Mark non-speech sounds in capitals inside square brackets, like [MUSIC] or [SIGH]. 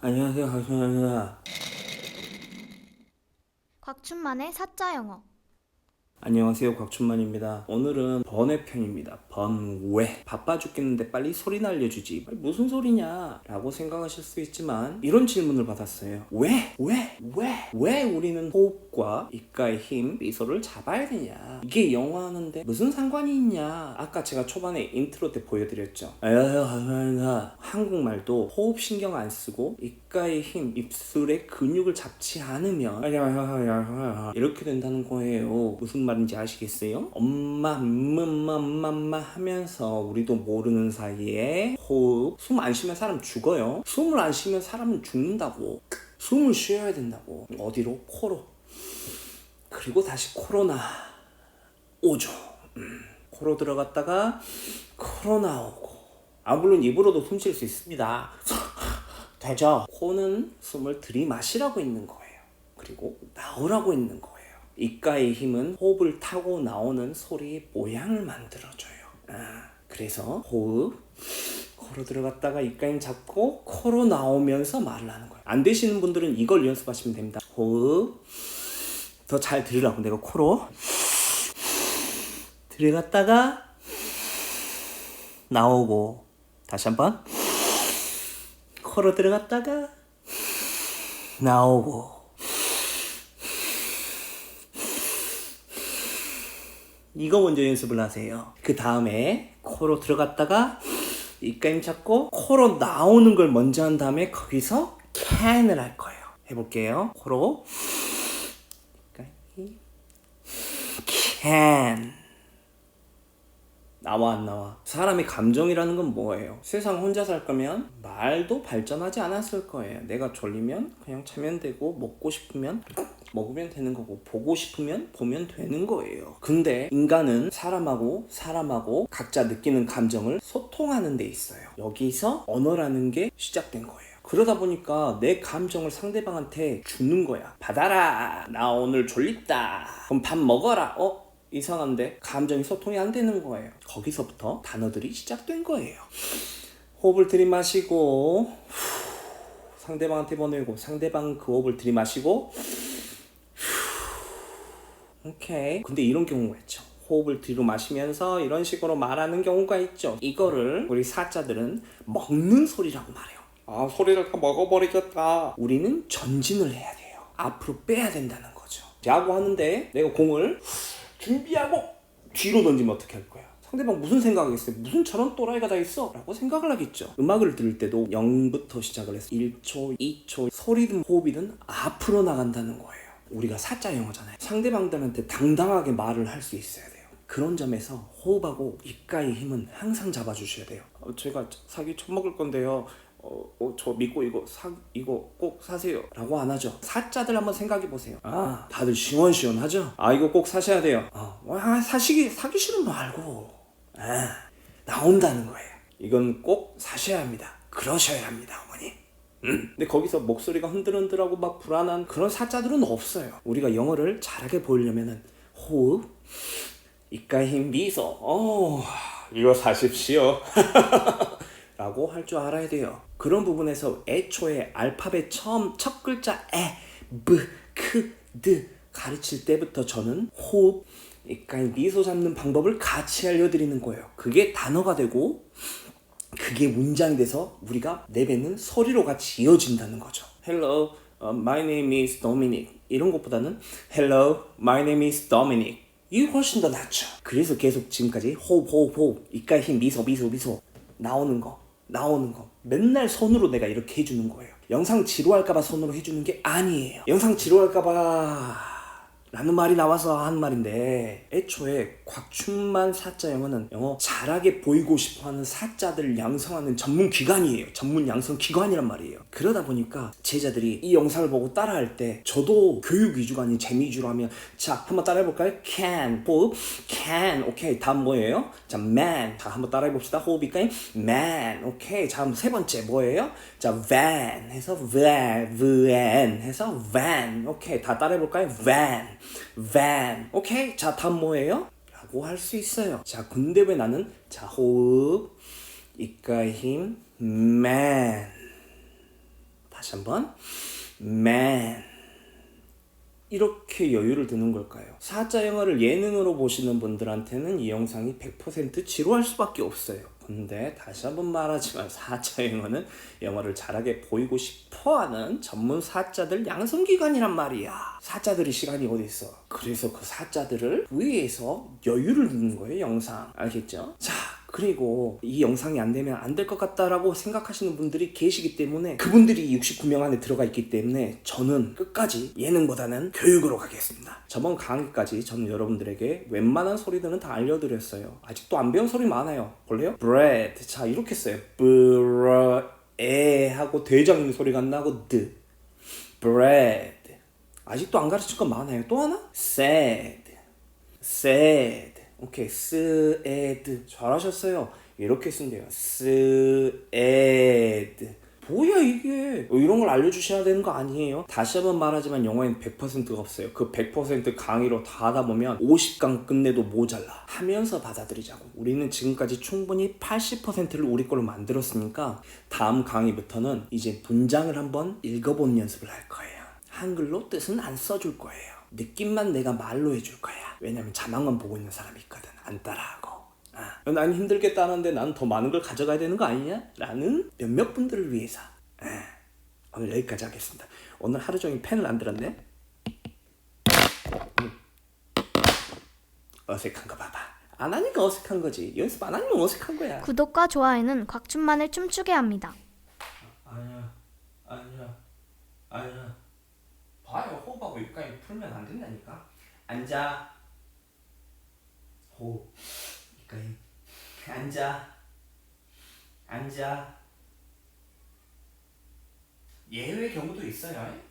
안녕하세요, 박준만입니다. 곽춘만의 사자 영어. 안녕하세요, 곽춘만입니다. 오늘은 번외 편입니다. 번외. 바빠 죽겠는데 빨리 소리나 알려주지. 아니, 무슨 소리냐? 라고 생각하실 수 있지만 이런 질문을 받았어요. 왜? 왜? 왜? 왜 우리는 호흡과 입가의 힘, 미소를 잡아야 되냐? 이게 영어하는데 무슨 상관이 있냐? 아까 제가 초반에 인트로 때 보여드렸죠. 한국말도 호흡 신경 안 쓰고 입가의 힘, 입술의 근육을 잡지 않으면 이렇게 된다는 거예요. 무슨 말인지 아시겠어요? 엄마, 엄마, 엄마, 엄마 하면서 우리도 모르는 사이에 호흡, 숨 안 쉬면 사람 죽어요. 숨을 안 쉬면 사람은 죽는다고. 숨을 쉬어야 된다고. 어디로? 코로. 그리고 다시 코로나 오죠. 음, 코로 들어갔다가 코로 나오고. 아 물론 입으로도 숨 쉴 수 있습니다. [LAUGHS] 되죠. 코는 숨을 들이마시라고 있는 거예요. 그리고 나오라고 있는 거예요. 입가의 힘은 호흡을 타고 나오는 소리의 모양을 만들어줘요. 아, 그래서 호흡 코로 들어갔다가 입가 힘 잡고 코로 나오면서 말을 하는 거예요. 안 되시는 분들은 이걸 연습하시면 됩니다. 호흡 더 잘 들으라고 내가 코로 들어갔다가 나오고 다시 한번 코로 들어갔다가 나오고 이거 먼저 연습을 하세요. 그 다음에 코로 들어갔다가 입가임 잡고 코로 나오는 걸 먼저 한 다음에 거기서 can을 할 거예요. 해볼게요. 코로 can 나와 안 나와 사람의 감정이라는 건 뭐예요 세상 혼자 살 거면 말도 발전하지 않았을 거예요 내가 졸리면 그냥 자면 되고 먹고 싶으면 먹으면 되는 거고 보고 싶으면 보면 되는 거예요 근데 인간은 사람하고 사람하고 각자 느끼는 감정을 소통하는 데 있어요 여기서 언어라는 게 시작된 거예요 그러다 보니까 내 감정을 상대방한테 주는 거야. 받아라. 나 오늘 졸립다. 그럼 밥 먹어라. 어? 이상한데 감정이 소통이 안 되는 거예요. 거기서부터 단어들이 시작된 거예요. 호흡을 들이마시고 후, 상대방한테 보내고 상대방 그 호흡을 들이마시고 후, 오케이. 근데 이런 경우가 있죠. 호흡을 뒤로 마시면서 이런 식으로 말하는 경우가 있죠. 이거를 우리 사자들은 먹는 소리라고 말해요. 아 소리를 다 먹어버리겠다. 우리는 전진을 해야 돼요. 앞으로 빼야 된다는 거죠. 야구 하는데 내가 공을 준비하고 뒤로 던지면 어떻게 할 거야? 상대방 무슨 생각하겠어요? 무슨 저런 또라이가 다 있어? 라고 생각을 하겠죠. 음악을 들을 때도 0부터 시작을 해서 1초, 2초, 소리든 호흡이든 앞으로 나간다는 거예요. 우리가 사자 영어잖아요. 상대방들한테 당당하게 말을 할 수 있어야 돼요. 그런 점에서 호흡하고 입가의 힘은 항상 잡아주셔야 돼요. 어, 제가 사기 처먹을 건데요. 어, 어, 저 믿고 이거 사 이거 꼭 사세요 라고 안 하죠 사자들 한번 생각해 보세요 아 다들 시원시원하죠 아 이거 꼭 사셔야 돼요 아, 와, 사시기 사기 싫으면 말고 아 나온다는 거예요 이건 꼭 사셔야 합니다 그러셔야 합니다 어머니 음. 근데 거기서 목소리가 흔들흔들하고 막 불안한 그런 사자들은 없어요 우리가 영어를 잘하게 보이려면은 호흡 입가의 힘 미소 어 이거 사십시오 [LAUGHS] 라고 할 줄 알아야 돼요. 그런 부분에서 애초에 알파벳 처음 첫 글자 에, 브, 크, 드 가르칠 때부터 저는 호흡, 입가에 미소 잡는 방법을 같이 알려드리는 거예요. 그게 단어가 되고 그게 문장이 돼서 우리가 내뱉는 소리로 같이 이어진다는 거죠. Hello, uh, my name is Dominic. 이런 것보다는 Hello, my name is Dominic. 이게 훨씬 더 낫죠. 그래서 계속 지금까지 호흡, 호흡, 호흡, 입가에 힘, 미소, 미소, 미소 나오는 거, 나오는 거. 맨날 손으로 내가 이렇게 해주는 거예요. 영상 지루할까봐 손으로 해주는 게 아니에요. 영상 지루할까봐 라는 말이 나와서 한 말인데 애초에 곽춘만 사자 영어는 영어 잘하게 보이고 싶어하는 사자들 양성하는 전문 기관이에요. 전문 양성 기관이란 말이에요. 그러다 보니까 제자들이 이 영상을 보고 따라할 때 저도 교육 위주가 아닌 재미 위주로 하면 자 한번 따라해볼까요? can 호흡 can 오케이 다음 뭐예요? 자 man 자 한번 따라해봅시다 호흡이까요? man 오케이 자 세 번째 뭐예요? 자 van 해서 van van 해서 van 오케이 다 따라해볼까요? van van 오케이 자 다음 뭐예요? 라고 할 수 있어요 자 근데 왜 나는 자 호흡 입가의 힘 man 다시 한번 man 이렇게 여유를 두는 걸까요? 사자 영어를 예능으로 보시는 분들한테는 이 영상이 100% 지루할 수밖에 없어요. 근데 다시 한번 말하지만 사자 영어는 영어를 잘하게 보이고 싶어 하는 전문 사자들 양성기관이란 말이야. 사자들이 시간이 어디 있어? 그래서 그 사자들을 위해서 여유를 두는 거예요, 영상. 알겠죠? 자, 그리고 이 영상이 안 되면 안 될 것 같다라고 생각하시는 분들이 계시기 때문에 그분들이 69명 안에 들어가 있기 때문에 저는 끝까지 예능보다는 교육으로 가겠습니다. 저번 강의까지 저는 여러분들에게 웬만한 소리들은 다 알려드렸어요. 아직도 안 배운 소리 많아요. 볼래요? bread. 자, 이렇게 써요. 에 하고 대장 있는 소리가 안 나고 드. bread. 아직도 안 가르친 거 많아요. 또 하나? sad. sad. 오케이. sad. 잘하셨어요. 이렇게 쓴대요. sad. 뭐야 이게 어, 이런 걸 알려주셔야 되는 거 아니에요? 다시 한번 말하지만 영어엔 100%가 없어요 그 100% 강의로 다 하다 보면 50강 끝내도 모자라 하면서 받아들이자고 우리는 지금까지 충분히 80%를 우리 걸로 만들었으니까 다음 강의부터는 이제 문장을 한번 읽어보는 연습을 할 거예요 한글로 뜻은 안 써줄 거예요 느낌만 내가 말로 해줄 거야 왜냐면 자막만 보고 있는 사람이 있거든 안 따라하고 아, 난 힘들겠다는데 난 더 많은 걸 가져가야 되는 거 아니냐? 라는 몇몇 분들을 위해서 아, 오늘 여기까지 하겠습니다. 오늘 하루 종일 펜을 안 들었네? 음. 어색한 거 봐봐. 안 하니까 어색한 거지. 연습 안 하니까 어색한 거야. 구독과 좋아요는 곽춘만을 춤추게 합니다. 아니야, 아니야, 아니야. 입까지 풀면 안 된다니까. 앉아. 호흡. 입까지. 앉아. 앉아. 예외 경우도 있어요.